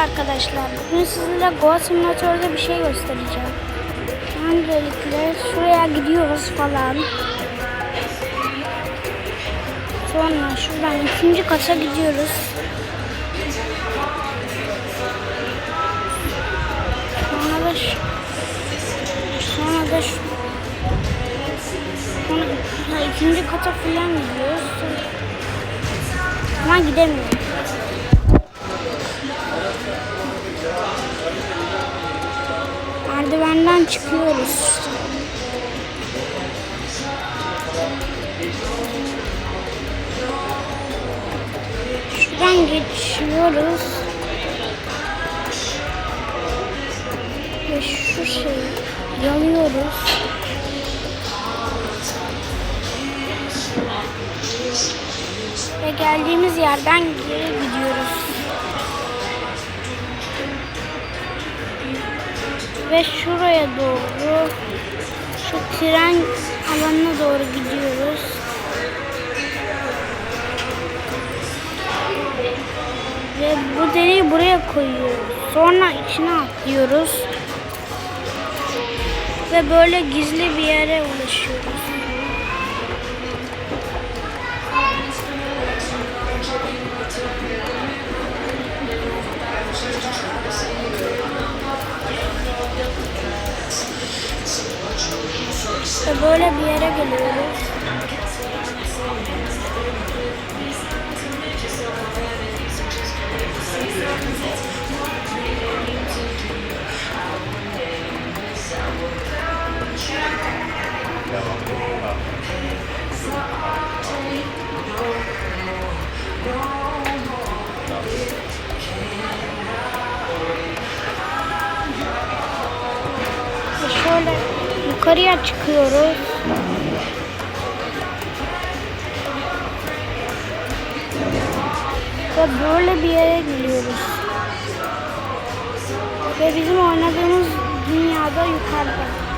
arkadaşlar. Bugün sizinle Goa Simülatör'de bir şey göstereceğim. Öncelikle şuraya gidiyoruz falan. Sonra şuradan ikinci kata gidiyoruz. Sonra da şu, sonra da şu, sonra ikinci kata falan gidiyoruz. Ama gidemiyoruz. Merdivenden çıkıyoruz. Şuradan geçiyoruz. Ve şu şeyi yalıyoruz. Ve geldiğimiz yerden geri gidiyoruz. Ve şuraya doğru şu tren alanına doğru gidiyoruz. Ve bu deliği buraya koyuyoruz. Sonra içine atlıyoruz. Ve böyle gizli bir yere ulaşıyoruz. Ve böyle bir yere geliyoruz. Şöyle yukarıya çıkıyoruz. Ve böyle bir yere geliyoruz. Ve bizim oynadığımız dünyada yukarıda.